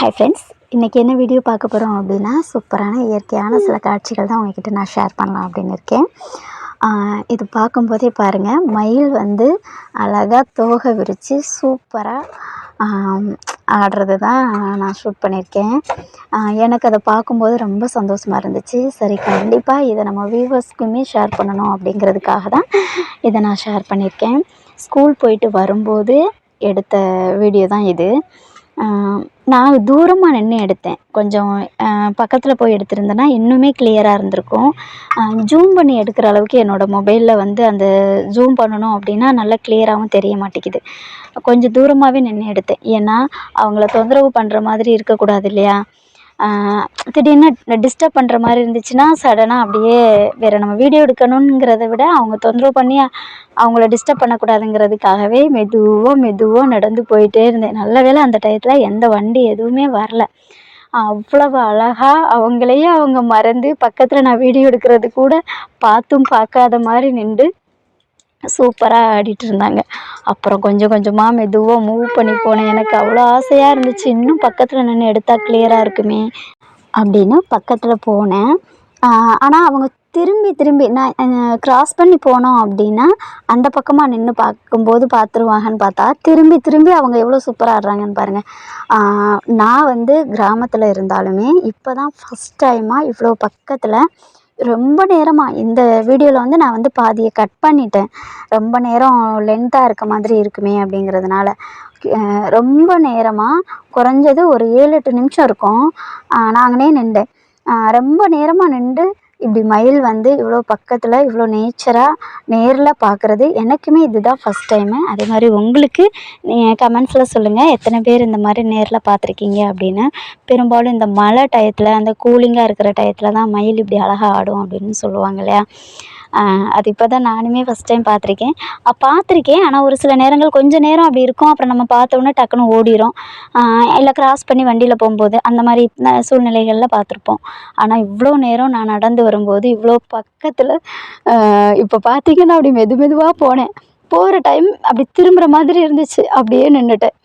Hi friends இன்றைக்கி என்ன video பார்க்க போகிறோம் அப்படின்னா சூப்பரான இயற்கையான சில காட்சிகள் தான் உங்ககிட்ட நான் ஷேர் பண்ணலாம் அப்படின்னு இருக்கேன். இது பார்க்கும்போதே பாருங்கள் மயில் வந்து அழகாக தோகை விரித்து சூப்பராக ஆடுறது தான் நான் ஷூட் பண்ணியிருக்கேன். எனக்கு அதை பார்க்கும்போது ரொம்ப சந்தோஷமாக இருந்துச்சு. சரி கண்டிப்பாக இதை நம்ம வியூவர்ஸ்க்குமே ஷேர் பண்ணணும் அப்படிங்கிறதுக்காக தான் இதை நான் ஷேர் பண்ணியிருக்கேன். ஸ்கூல் போயிட்டு வரும்போது எடுத்த வீடியோ தான் இது. நான் தூரமாக நின்று எடுத்தேன். கொஞ்சம் பக்கத்தில் போய் எடுத்திருந்தேன்னா இன்னுமே கிளியராக இருந்திருக்கும். ஜூம் பண்ணி எடுக்கிற அளவுக்கு என்னோடய மொபைலில் வந்து அந்த ஜூம் பண்ணணும் அப்படின்னா நல்லா கிளியராகவும் தெரிய மாட்டேங்குது. கொஞ்சம் தூரமாகவே நின்று எடுத்தேன். ஏன்னா அவங்கள தொந்தரவு பண்ணுற மாதிரி இருக்கக்கூடாது இல்லையா? திடீர்னு டிஸ்டர்ப் பண்ணுற மாதிரி இருந்துச்சுன்னா சடனாக அப்படியே வேறு நம்ம வீடியோ எடுக்கணுங்கிறத விட அவங்க தொந்தரவு பண்ணி அவங்கள டிஸ்டர்ப் பண்ணக்கூடாதுங்கிறதுக்காகவே மெதுவாக மெதுவாக நடந்து போயிட்டே இருந்தேன். நல்ல வேளை அந்த டயத்தில் எந்த வண்டி எதுவுமே வரல. அவ்வளவு அழகாக அவங்களையே அவங்க மறந்து பக்கத்தில் நான் வீடியோ எடுக்கிறது கூட பார்த்தும் பார்க்காத மாதிரி நின்று சூப்பராக ஆடிட்டு இருந்தாங்க. அப்புறம் கொஞ்சம் கொஞ்சமாக மெதுவாக மூவ் பண்ணி போனேன். எனக்கு அவ்வளோ ஆசையாக இருந்துச்சு. இன்னும் பக்கத்தில் நின்று எடுத்தால் கிளியராக இருக்குமே அப்படின்னு பக்கத்தில் போனேன். ஆனால் அவங்க திரும்பி திரும்பி நான் க்ராஸ் பண்ணி போனோம் அப்படின்னா அந்த பக்கமாக நின்று பார்க்கும்போது பார்த்துருவாங்கன்னு பார்த்தா திரும்பி திரும்பி அவங்க எவ்வளோ சூப்பராக ஆடுறாங்கன்னு பாருங்கள் நான் வந்து கிராமத்தில் இருந்தாலுமே இப்போ தான் ஃபஸ்ட் டைமாக இவ்வளோ பக்கத்தில் ரொம்ப நேரமாக இந்த வீடியோவில் வந்து நான் வந்து பாதியை கட் பண்ணிட்டேன். ரொம்ப நேரம் லென்த்தாக இருக்க மாதிரி இருக்குமே அப்படிங்கிறதுனால. ரொம்ப நேரமாக குறைஞ்சது ஒரு ஏழு எட்டு நிமிஷம் இருக்கும். நாங்களே நின்றேன். ரொம்ப நேரமாக நின்று இப்படி மயில் வந்து இவ்வளோ பக்கத்தில் இவ்வளோ நேச்சராக நேரில் பார்க்குறது எனக்குமே இதுதான் ஃபஸ்ட் டைமு அதே மாதிரி உங்களுக்கு நீங்கள் கமெண்ட்ஸில் சொல்லுங்கள் எத்தனை பேர் இந்த மாதிரி நேரில் பார்த்துருக்கீங்க அப்படின்னு. பெரும்பாலும் இந்த மழை டயத்தில் அந்த கூலிங்காக இருக்கிற டயத்தில் தான் மயில் இப்படி அழகாக ஆடும் அப்படின்னு சொல்லுவாங்க இல்லையா? அது இப்போ தான் நானுமே ஃபஸ்ட் டைம் பார்த்துருக்கேன். பார்த்துருக்கேன். ஆனால் ஒரு சில நேரங்கள் கொஞ்சம் நேரம் அப்படி இருக்கும். அப்புறம் நம்ம பார்த்தோன்னே டக்குன்னு ஓடிரும். இல்லை கிராஸ் பண்ணி வண்டியில் போகும்போது அந்த மாதிரி சூழ்நிலைகளில் பார்த்துருப்போம். ஆனால் இவ்வளோ நேரம் நான் நடந்து வரும்போது இவ்வளோ பக்கத்தில் இப்போ பார்த்தீங்கன்னா அப்படி மெது மெதுவாக போனேன். போகிற டைம் அப்படி திரும்புகிற மாதிரி இருந்துச்சு. அப்படியே நின்றுட்டேன்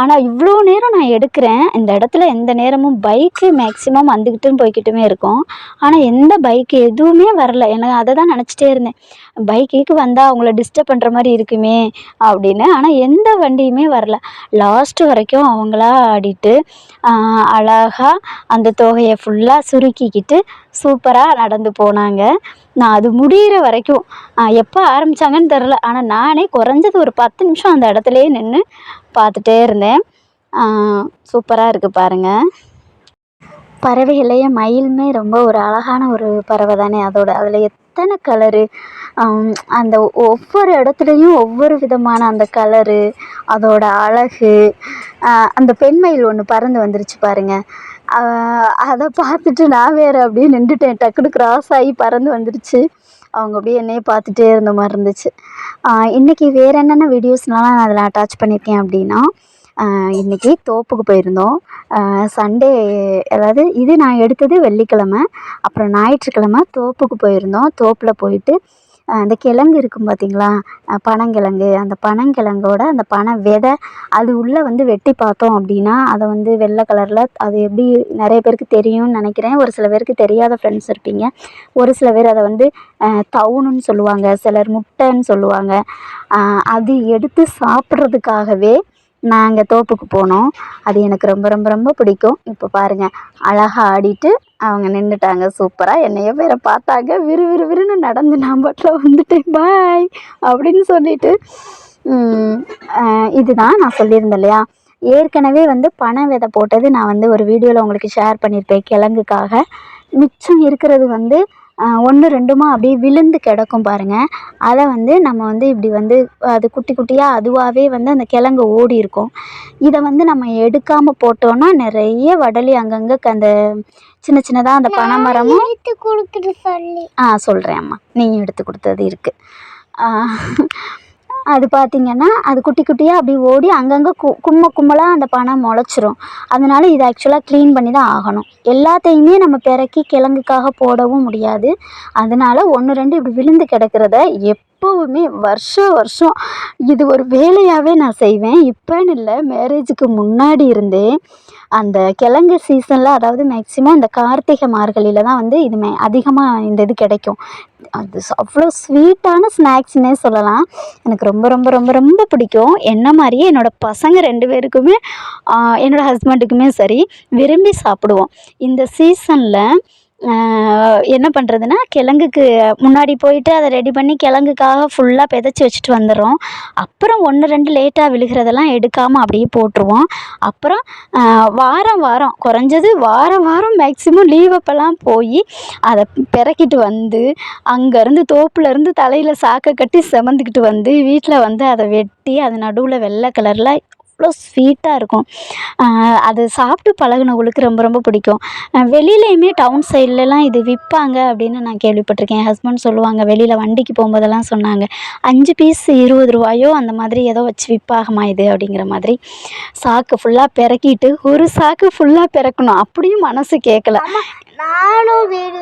ஆனால் இவ்வளோ நேரம் நான் எடுக்கிறேன். இந்த இடத்துல எந்த நேரமும் பைக்கு மேக்ஸிமம் வந்துக்கிட்டும் போய்கிட்டுமே இருக்கும். ஆனால் எந்த பைக்கு எதுவுமே வரல. எனக்கு அதை தான் நினச்சிட்டே இருந்தேன். பைக்குக்கு வந்தால் அவங்கள டிஸ்டர்ப் பண்ணுற மாதிரி இருக்குமே அப்படின்னு. ஆனால் எந்த வண்டியுமே வரல. லாஸ்ட்டு வரைக்கும் அவங்களா ஆடிட்டு அழகாக அந்த தொகையை ஃபுல்லாக சுருக்கிக்கிட்டு சூப்பராக நடந்து போனாங்க. நான் அது முடிகிற வரைக்கும் எப்போ ஆரம்பித்தாங்கன்னு தெரில ஆனால் நானே குறைஞ்சது ஒரு பத்து நிமிஷம் அந்த இடத்துலையே நின்று பார்த்துட்டே இருந்தேன். சூப்பராக இருக்குது பாருங்கள் பறவைகளையே மயிலுமே ரொம்ப ஒரு அழகான ஒரு பறவை தானே அதோட. அதில் எத்தனை கலரு அந்த ஒவ்வொரு இடத்துலையும் ஒவ்வொரு விதமான அந்த கலரு அதோட அழகு அந்த பெண் மயில் ஒன்று பறந்து வந்துருச்சு பாருங்கள் அதை பார்த்துட்டு நான் வேறு அப்படியே நின்றுட்டேன். டக்குனு கிராஸ் ஆகி பறந்து வந்துடுச்சு அவங்க அப்படியே என்னையே பார்த்துட்டே இருந்த மாதிரி இருந்துச்சு. இன்றைக்கி வேறு என்னென்ன வீடியோஸ்லாம் நான் அதில் அட்டாச் பண்ணியிருக்கேன் அப்படின்னா இன்றைக்கி தோப்புக்கு போயிருந்தோம். சண்டே அதாவது இது நான் எடுத்தது வெள்ளிக்கிழமை அப்புறம் ஞாயிற்றுக்கிழமை தோப்புக்கு போயிருந்தோம். தோப்பில் போயிட்டு அந்த கிழங்கு இருக்கும் பார்த்தீங்களா பனங்கிழங்கு. அந்த பனங்கிழங்கோட அந்த பனை விதை அது உள்ளே வந்து வெட்டி பார்த்தோம் அப்படின்னா அதை வந்து வெள்ளை கலரில் அது எப்படி நிறைய பேருக்கு தெரியும்னு நினைக்கிறேன். ஒரு சில பேருக்கு தெரியாத ஃப்ரெண்ட்ஸ் இருப்பீங்க. ஒரு சில பேர் அதை வந்து ஆஹ் தவுனுன்னு சொல்லுவாங்க. சிலர் முட்டைன்னு சொல்லுவாங்க. அது எடுத்து சாப்பிட்றதுக்காகவே நாங்கள் தோப்புக்கு போனோம். அது எனக்கு ரொம்ப ரொம்ப ரொம்ப பிடிக்கும். இப்போ பாருங்கள் அழகாக ஆடிட்டு அவங்க நின்றுட்டாங்க சூப்பராக என்னைய வேற பார்த்தாங்க. விறு விறு விறுன்னு நடந்து நான் பாட்டில் வந்துட்டேன். பாய் அப்படின்னு சொல்லிட்டு இதுதான் நான் சொல்லியிருந்தேன் இல்லையா? ஏற்கனவே வந்து பனை விதை போட்டது நான் வந்து ஒரு வீடியோவில் உங்களுக்கு ஷேர் பண்ணியிருப்பேன் கிழங்குக்காக. மிச்சம் இருக்கிறது வந்து ஒன்று ரெண்டுமா அப்படியே விழுந்து கிடக்கும் பாருங்கள் அதை வந்து நம்ம வந்து இப்படி வந்து அது குட்டி குட்டியாக அதுவாகவே வந்து அந்த கிழங்கு ஓடி இருக்கும். இதை வந்து நம்ம எடுக்காமல் போட்டோன்னா நிறைய வடலி அங்கங்கே அந்த சின்ன சின்னதாக அந்த பனைமரமும் எடுத்து கொடுக்குற சொல்லி. ஆ சொல்கிறேன் அம்மா. நீங்கள் எடுத்து கொடுத்தது இருக்குது அது பார்த்தீங்கன்னா அது குட்டி குட்டியாக அப்படி ஓடி அங்கங்கே கு கும்ம கும்மலாக அந்த பனை முளைச்சிரும். அதனால இதை ஆக்சுவலாக க்ளீன் பண்ணி தான் ஆகணும். எல்லாத்தையுமே நம்ம பிறக்கி கிழங்குக்காக போடவும் முடியாது. அதனால ஒன்று ரெண்டு இப்படி விழுந்து கிடக்கிறத எப்போவுமே வருஷம் வருஷம் இது ஒரு வேலையாகவே நான் செய்வேன். இப்போன்னு இல்லை மேரேஜுக்கு முன்னாடி இருந்தே அந்த கிழங்கு சீசனில் அதாவது மேக்ஸிமம் இந்த கார்த்திகை மார்கழியில் தான் வந்து இது மே அதிகமாக இந்த இது கிடைக்கும். அது அவ்வளோ ஸ்வீட்டான ஸ்நாக்ஸ்னே சொல்லலாம். எனக்கு ரொம்ப ரொம்ப ரொம்ப ரொம்ப பிடிக்கும். என்ன மாதிரியே என்னோடய பசங்க ரெண்டு பேருக்குமே என்னோடய ஹஸ்பண்டுக்குமே சரி விரும்பி சாப்பிடுவோம். இந்த சீசனில் என்ன பண்ணுறதுன்னா கிழங்குக்கு முன்னாடி போயிட்டு அதை ரெடி பண்ணி கிழங்குக்காக ஃபுல்லாக விதைச்சி வச்சுட்டு வந்துடுறோம். அப்புறம் ஒன்று ரெண்டு லேட்டாக விழுகிறதெல்லாம் எடுக்காமல் அப்படியே போட்டுருவோம். அப்புறம் வாரம் வாரம் குறைஞ்சது வாரம் வாரம் மேக்ஸிமம் லீவ் அப்போல்லாம் போய் அதை பிறக்கிட்டு வந்து அங்கேருந்து தோப்புலேருந்து தலையில் சாக்கை கட்டி செமந்துக்கிட்டு வந்து வீட்டில் வந்து அதை வெட்டி அது நடுவில் வெள்ளை கலரில் அவ்வளோ ஸ்வீட்டாக இருக்கும். அது சாப்பிட்டு பழகுனவங்களுக்கு ரொம்ப ரொம்ப பிடிக்கும். வெளியிலையுமே டவுன் சைட்லலாம் இது விற்பாங்க அப்படின்னு நான் கேள்விப்பட்டிருக்கேன். என் ஹஸ்பண்ட் சொல்லுவாங்க வெளியில் வண்டிக்கு போகும்போதெல்லாம் சொன்னாங்க அஞ்சு பீஸ் இருபது ரூபாயோ அந்த மாதிரி ஏதோ வச்சு விற்பாகமா இது? அப்படிங்கிற மாதிரி. சாக்கு ஃபுல்லாக பிறக்கிட்டு ஒரு சாக்கு ஃபுல்லாக பிறக்கணும் அப்படியும் மனசு கேட்கல நானும் வீடு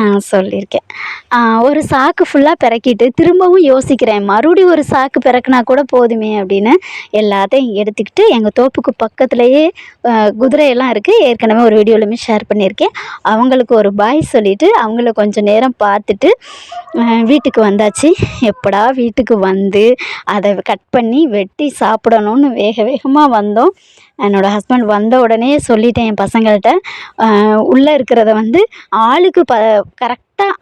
ஆ சொல்லியிருக்கேன். ஒரு சாக்கு ஃபுல்லாக பிறக்கிட்டு திரும்பவும் யோசிக்கிறேன். மறுபடியும் ஒரு சாக்கு பிறக்குனா கூட போதுமே அப்படின்னு எல்லாத்தையும் எடுத்துக்கிட்டு எங்கள் தோப்புக்கு பக்கத்துலேயே குதிரையெல்லாம் இருக்குது ஏற்கனவே ஒரு வீடியோலையுமே ஷேர் பண்ணியிருக்கேன். அவங்களுக்கு ஒரு பாய் சொல்லிவிட்டு அவங்கள கொஞ்சம் நேரம் பார்த்துட்டு வீட்டுக்கு வந்தாச்சு. எப்படா வீட்டுக்கு வந்து அதை கட் பண்ணி வெட்டி சாப்பிடணும்னு வேக வேகமாக வந்தோம். என்னோடய ஹஸ்பண்ட் வந்த உடனே சொல்லிட்டேன் என் பசங்கள்கிட்ட உள்ளே இருக்கிறத வந்து ஆளுக்கு ப கரெக்டாக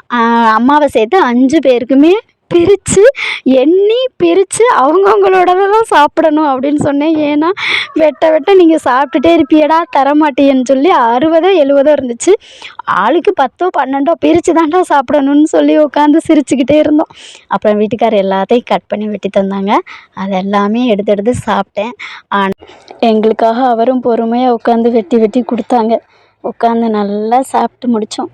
அம்மாவை சேர்த்து அஞ்சு பேருக்குமே பிரித்து எண்ணி பிரித்து அவங்கவுங்களோடத தான் சாப்பிடணும் அப்படின்னு சொன்னேன். ஏன்னா வெட்ட வெட்ட நீங்கள் சாப்பிட்டுட்டே இருப்பியடா தரமாட்டியேன்னு சொல்லி அறுபதோ எழுவதோ இருந்துச்சு. ஆளுக்கு பத்தோ பன்னெண்டோ பிரித்து தாண்டா சாப்பிடணும்னு சொல்லி உட்காந்து சிரிச்சுக்கிட்டே இருந்தோம். அப்புறம் வீட்டுக்காரர் எல்லாத்தையும் கட் பண்ணி வெட்டி தந்தாங்க. அது எல்லாமே எடுத்து எடுத்து சாப்பிட்டேன். ஆனால் எங்களுக்காக அவரும் பொறுமையாக உட்காந்து வெட்டி வெட்டி கொடுத்தாங்க. உட்காந்து நல்லா சாப்பிட்டு முடித்தோம்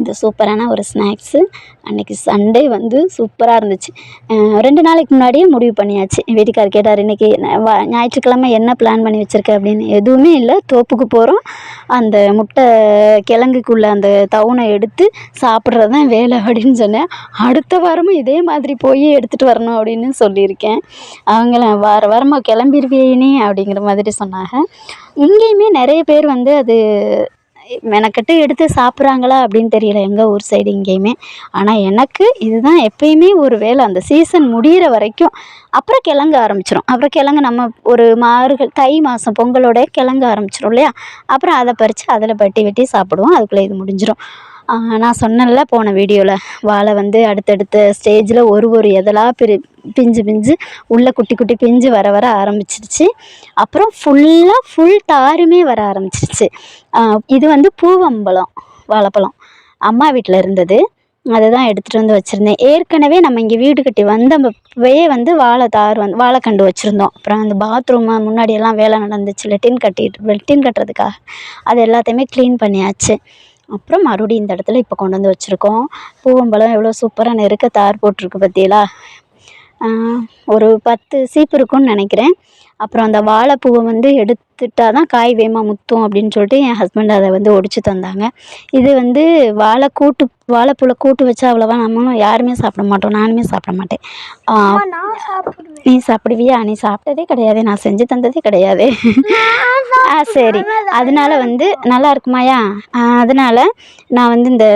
இது சூப்பரான ஒரு ஸ்நாக்ஸு. அன்றைக்கி சண்டே வந்து சூப்பராக இருந்துச்சு. ரெண்டு நாளைக்கு முன்னாடியே முடிவு பண்ணியாச்சு. வீட்டுக்கார் கேட்டார் இன்றைக்கி ஞாயிற்றுக்கிழமை என்ன பிளான் பண்ணி வச்சுருக்க? அப்படின்னு. எதுவுமே இல்லை. தோப்புக்கு போகிறோம் அந்த முட்டை கிழங்குக்குள்ள அந்த தவுனை எடுத்து சாப்பிட்றது தான் வேலை அப்படின்னு சொன்னேன். அடுத்த வாரமும் இதே மாதிரி போய் எடுத்துகிட்டு வரணும் அப்படின்னு சொல்லியிருக்கேன். அவங்கள வார வாரமாக கிளம்பிடுவேனே அப்படிங்கிற மாதிரி சொன்னாங்க. இங்கேயுமே நிறைய பேர் வந்து அது மெனக்கட்டு எடுத்து சாப்பிட்றாங்களா அப்படின்னு தெரியல எங்கள் ஊர் சைடு இங்கேயுமே ஆனால் எனக்கு இதுதான் எப்பயுமே ஒரு வேலை அந்த சீசன் முடிகிற வரைக்கும் அப்புறம் கிழங்க ஆரம்பிச்சிரும். அப்புறம் கிழங்கு நம்ம ஒரு மாறுகள் தை மாதம் பொங்கலோட கிழங்கு ஆரம்பிச்சிரும் இல்லையா? அப்புறம் அதை பறித்து அதில் பட்டி வெட்டி சாப்பிடுவோம். அதுக்குள்ளே இது முடிஞ்சிடும் நான் சொன்னேன்ல போன வீடியோவில் வாழை வந்து அடுத்தடுத்த ஸ்டேஜில் ஒரு ஒரு எதலா பிரி பிஞ்சு பிஞ்சு உள்ளே குட்டி குட்டி பிஞ்சு வர வர ஆரம்பிச்சிருச்சு. அப்புறம் ஃபுல்லாக ஃபுல் தாருமே வர ஆரம்பிச்சிருச்சு. இது வந்து பூவம்பழம் வாழைப்பழம். அம்மா வீட்டில் இருந்தது. அதை தான் எடுத்துகிட்டு வந்து வச்சுருந்தேன். ஏற்கனவே நம்ம இங்கே வீடு கட்டி வந்தப்பவே வந்து வாழை தார் வந்து வாழைக்கண்டு வச்சுருந்தோம். அப்புறம் அந்த பாத்ரூமை முன்னாடியெல்லாம் வேலை நடந்துச்சு. லெட்டின் கட்டிட்டு லெட்டின் கட்டுறதுக்காக. அது எல்லாத்தையுமே க்ளீன் பண்ணியாச்சு. அப்புறம் மறுபடியும் இந்த இடத்துல இப்போ கொண்டு வந்து வச்சுருக்கோம். பூவம்பழம் எவ்வளோ சூப்பராக நெருக்க தார் போட்டிருக்கு பார்த்தீங்களா ஒரு பத்து சீப்பு இருக்கும்னு நினைக்கிறேன். அப்புறம் அந்த வாழைப்பூவை வந்து எடுத்துட்டா தான் காய் வேமா முத்தும் அப்படின்னு சொல்லிட்டு என் ஹஸ்பண்ட் அதை வந்து ஒடிச்சு தந்தாங்க. இது வந்து வாழை கூட்டு வாழைப்பூவில் கூட்டு வச்சா அவ்வளோவா நம்மளும் யாருமே சாப்பிட மாட்டோம். நானுமே சாப்பிட மாட்டேன். நீ சாப்பிடுவியா? நீ சாப்பிட்டதே கிடையாது. நான் செஞ்சு தந்ததே கிடையாது. ஆ சரி. அதனால வந்து நல்லா இருக்குமாயா அதனால நான் வந்து இந்த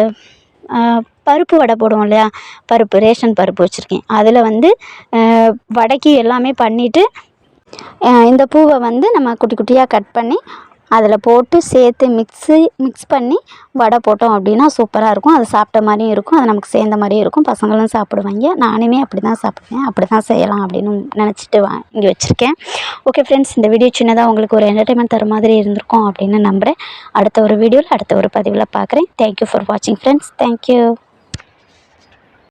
பருப்பு வடை போடுவோம் இல்லையா? பருப்பு ரேஷன் பருப்பு வச்சுருக்கேன். அதில் வந்து வடைக்கு எல்லாமே பண்ணிவிட்டு இந்த பூவை வந்து நம்ம குட்டி குட்டியாக கட் பண்ணி அதில் போட்டு சேர்த்து மிக்ஸு மிக்ஸ் பண்ணி வடை போட்டோம் அப்படின்னா சூப்பராக இருக்கும். அது சாப்பிட்ட மாதிரியும் இருக்கும். அது நமக்கு சேர்ந்த மாதிரியும் இருக்கும். பசங்களும் சாப்பிடுவாங்க. நானுமே அப்படி தான் சாப்பிடுவேன். அப்படி தான் செய்யலாம் அப்படின்னு நினச்சிட்டு வாங்கி வச்சுருக்கேன். ஓகே ஃப்ரெண்ட்ஸ் இந்த வீடியோ சின்னதாக உங்களுக்கு ஒரு என்டர்டைன்மெண்ட் தர மாதிரி இருந்திருக்கும் அப்படின்னு நம்புகிறேன் அடுத்த ஒரு வீடியோவில் அடுத்த ஒரு பதிவில் பார்க்குறேன் தேங்க்யூ ஃபார் வாட்சிங் ஃப்ரெண்ட்ஸ் தேங்க்யூ